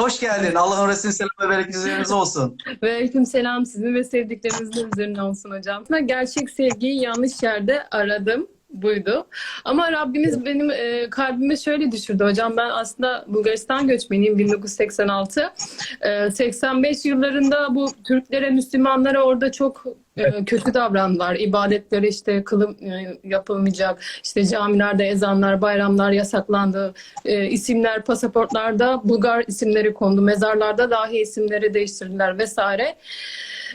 Hoş geldin. Allah'ın Resulü selam ve bereketi üzerinize olsun. Ve aleyküm selam sizin ve sevdiklerinizin üzerine olsun hocam. Ben Gerçek sevgiyi yanlış yerde aradım. Buydu. Ama Rabbimiz benim e, kalbime şöyle düşürdü hocam. Ben aslında Bulgaristan göçmeniyim 1986. E, 85 yıllarında bu Türklere, Müslümanlara orada çok kötü davrandılar. İbadetleri işte kılım e, yapılmayacak. İşte camilerde ezanlar, bayramlar yasaklandı. E, isimler pasaportlarda Bulgar isimleri kondu. Mezarlarda dahi isimleri değiştirdiler vesaire.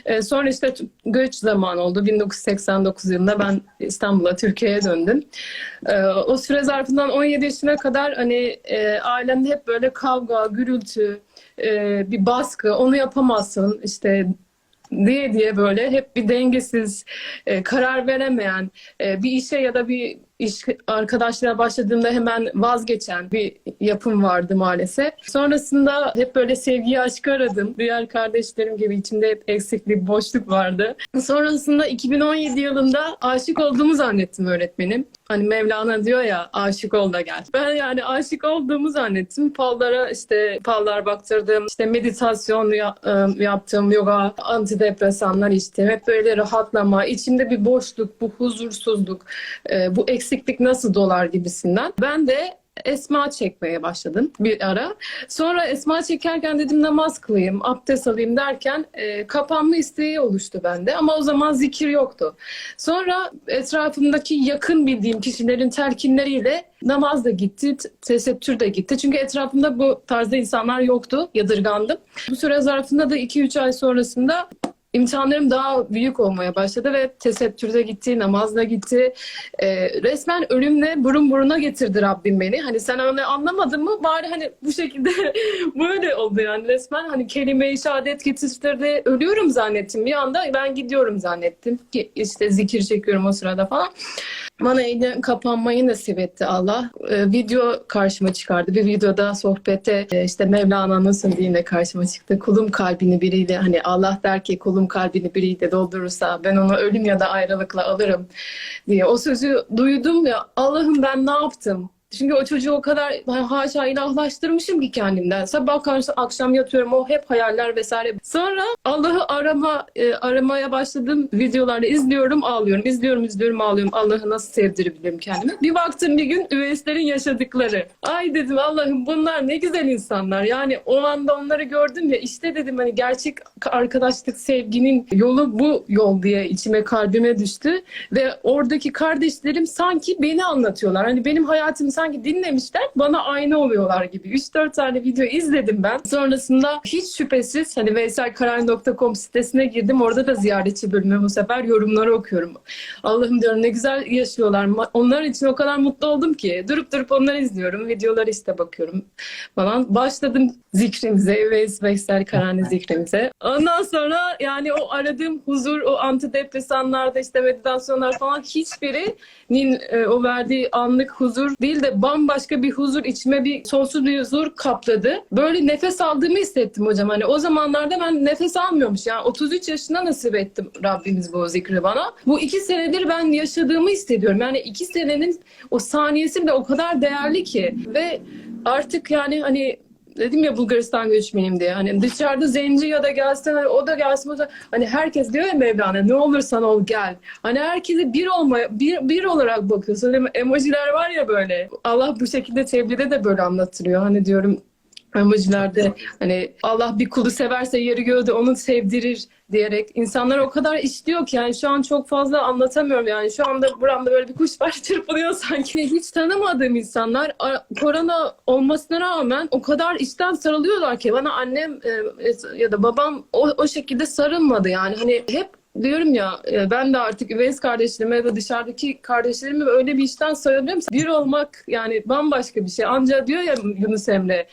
E, sonra işte göç zamanı oldu. 1989 yılında ben İstanbul'a, Türkiye'ye döndüm. E, o süre zarfından 17 yaşına kadar hani e, ailemde hep böyle kavga, gürültü, e, bir baskı, onu yapamazsın işte diye diye böyle hep bir dengesiz, e, karar veremeyen, e, bir işe ya da bir iş arkadaşlığa başladığımda hemen vazgeçen bir yapım vardı maalesef. Sonrasında hep böyle sevgiyi aşkı aradım. Diğer kardeşlerim gibi içimde hep eksik bir boşluk vardı. Sonrasında 2017 yılında aşık olduğumu zannettim öğretmenim. Hani Mevlana diyor ya aşık ol da gel. Ben yani aşık olduğumu zannettim. Pallara işte pallar baktırdım. işte meditasyon e, yaptım. Yoga, antidepresanlar içtim. Hep böyle rahatlama, içimde bir boşluk, bu huzursuzluk, e, bu eksiklik nasıl dolar gibisinden. Ben de esma çekmeye başladım bir ara. Sonra esma çekerken dedim namaz kılayım, abdest alayım derken e, kapanma isteği oluştu bende. Ama o zaman zikir yoktu. Sonra etrafımdaki yakın bildiğim kişilerin telkinleriyle namaz da gitti, tesettür de gitti. Çünkü etrafımda bu tarzda insanlar yoktu, yadırgandım. Bu süre zarfında da 2-3 ay sonrasında İmtihanlarım daha büyük olmaya başladı ve tesettürde gitti, namazda gitti. Ee, resmen ölümle burun buruna getirdi Rabbim beni. Hani sen onu anlamadın mı? Bari hani bu şekilde böyle oldu yani resmen hani kelime-i şehadet getirtirdi. Ölüyorum zannettim bir anda ben gidiyorum zannettim. Ki işte zikir çekiyorum o sırada falan. Bana elden kapanmayı nasip etti Allah. Ee, video karşıma çıkardı. Bir videoda sohbette e, işte Mevlana nasıl diyeyim karşıma çıktı. Kulum kalbini biriyle hani Allah der ki kulum kalbini biriyle doldurursa ben onu ölüm ya da ayrılıkla alırım diye. O sözü duydum ya Allah'ım ben ne yaptım? Çünkü o çocuğu o kadar haşa ilahlaştırmışım ki kendimden. Sabah karşı akşam yatıyorum o hep hayaller vesaire. Sonra Allah'ı arama e, aramaya başladım. Videolarda izliyorum ağlıyorum. İzliyorum izliyorum ağlıyorum. Allah'ı nasıl sevdirebilirim kendime. Bir baktım bir gün üveyislerin yaşadıkları. Ay dedim Allah'ım bunlar ne güzel insanlar. Yani o anda onları gördüm ya işte dedim hani gerçek arkadaşlık sevginin yolu bu yol diye içime kalbime düştü. Ve oradaki kardeşlerim sanki beni anlatıyorlar. Hani benim hayatımı sanki dinlemişler bana aynı oluyorlar gibi. 3-4 tane video izledim ben. Sonrasında hiç şüphesiz hani veyselkaran.com sitesine girdim. Orada da ziyaretçi bölümü bu sefer yorumları okuyorum. Allah'ım diyorum ne güzel yaşıyorlar. Onlar için o kadar mutlu oldum ki. Durup durup onları izliyorum. Videoları işte bakıyorum falan. Başladım zikrimize, Veys Veysel Karani zikrimize. Ondan sonra yani o aradığım huzur, o antidepresanlarda işte meditasyonlar falan hiçbirinin e, o verdiği anlık huzur değil de bambaşka bir huzur içime bir sonsuz bir huzur kapladı. Böyle nefes aldığımı hissettim hocam. Hani o zamanlarda ben nefes almıyormuş. Yani 33 yaşında nasip ettim Rabbimiz bu zikri bana. Bu iki senedir ben yaşadığımı hissediyorum. Yani iki senenin o saniyesi bile o kadar değerli ki. Ve artık yani hani dedim ya Bulgaristan göçmeniyim diye. Hani dışarıda zenci ya da gelsin o da gelsin o da hani herkes diyor ya Mevlana ne olursan ol gel. Hani herkese bir olmaya bir, bir olarak bakıyorsun. Hani emojiler var ya böyle. Allah bu şekilde tebliğde de böyle anlatılıyor. Hani diyorum emojilerde hani Allah bir kulu severse yeri göğü de onu sevdirir diyerek insanlar o kadar işliyor ki yani şu an çok fazla anlatamıyorum yani. Şu anda buramda böyle bir kuş var çırpınıyor sanki. Hiç tanımadığım insanlar korona olmasına rağmen o kadar içten sarılıyorlar ki. Bana annem e, ya da babam o, o şekilde sarılmadı yani. Hani hep diyorum ya e, ben de artık üveys kardeşlerime da dışarıdaki kardeşlerime öyle bir işten sarılıyorum. Bir olmak yani bambaşka bir şey. Ancak diyor ya Yunus Emre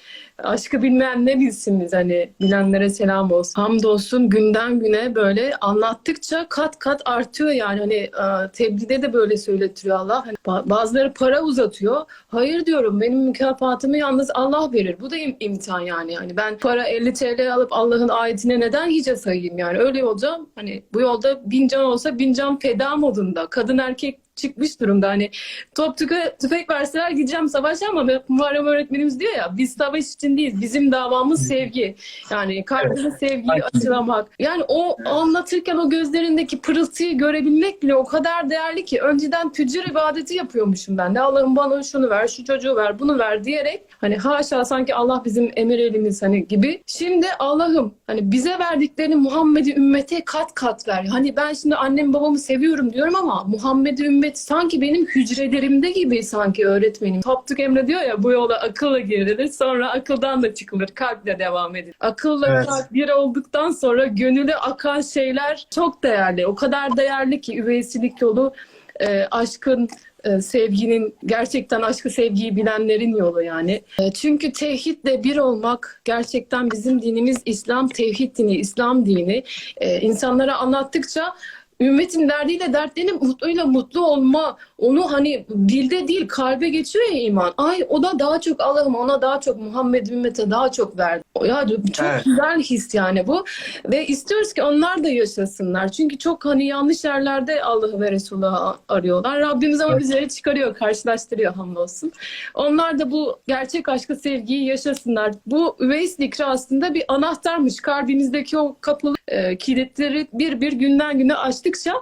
aşkı bilmeyen ne bilsin biz hani bilenlere selam olsun. Hamdolsun günden güne böyle anlattıkça kat kat artıyor yani hani e, tebliğde de böyle söyletiriyor Allah. Hani ba- bazıları para uzatıyor. Hayır diyorum benim mükafatımı yalnız Allah verir. Bu da im- imtihan yani. Hani ben para 50 TL alıp Allah'ın ayetine neden hiçe sayayım yani. Öyle olacağım. Hani bu yolda bin can olsa bin can feda modunda. Kadın erkek çıkmış durumda. Hani top tüke, tüfek verseler gideceğim savaşa ama Muharrem öğretmenimiz diyor ya biz savaş için değil bizim davamız sevgi. Yani kalbine sevgiyi Aynen. aşılamak. Yani o anlatırken o gözlerindeki pırıltıyı görebilmek bile o kadar değerli ki önceden tüccar ibadeti yapıyormuşum ben de. Allah'ım bana şunu ver, şu çocuğu ver, bunu ver diyerek hani haşa sanki Allah bizim emir elimiz hani gibi. Şimdi Allah'ım hani bize verdiklerini Muhammed'i ümmete kat kat ver. Hani ben şimdi annem babamı seviyorum diyorum ama Muhammed'i ümmet sanki benim hücrelerimde gibi sanki öğretmenim. Tapduk Emre diyor ya bu yola akılla girilir sonra akıldan da çıkılır kalple devam edilir. Akılla Evet. kalp bir olduktan sonra gönüle akan şeyler çok değerli. O kadar değerli ki üveysilik yolu e, aşkın e, sevginin gerçekten aşkı sevgiyi bilenlerin yolu yani. E, çünkü tevhidle bir olmak gerçekten bizim dinimiz İslam tevhid dini, İslam dini. E, insanlara anlattıkça ümmetin derdiyle dertlenip mutluyla mutlu olma onu hani dilde değil kalbe geçiyor ya iman. Ay o da daha çok Allah'ım ona daha çok Muhammed ümmete daha çok verdi. Ya çok Evet. güzel his yani bu. Ve istiyoruz ki onlar da yaşasınlar. Çünkü çok hani yanlış yerlerde Allah'ı ve Resulullah'ı arıyorlar. Rabbimiz ama Evet. bizleri çıkarıyor, karşılaştırıyor hamdolsun. Onlar da bu gerçek aşkı, sevgiyi yaşasınlar. Bu üveys zikri aslında bir anahtarmış. Kalbimizdeki o kapalı e, kilitleri bir bir günden güne açtıkça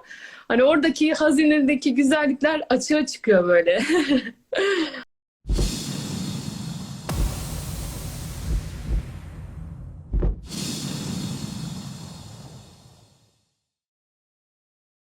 hani oradaki hazinedeki güzellikler açığa çıkıyor böyle.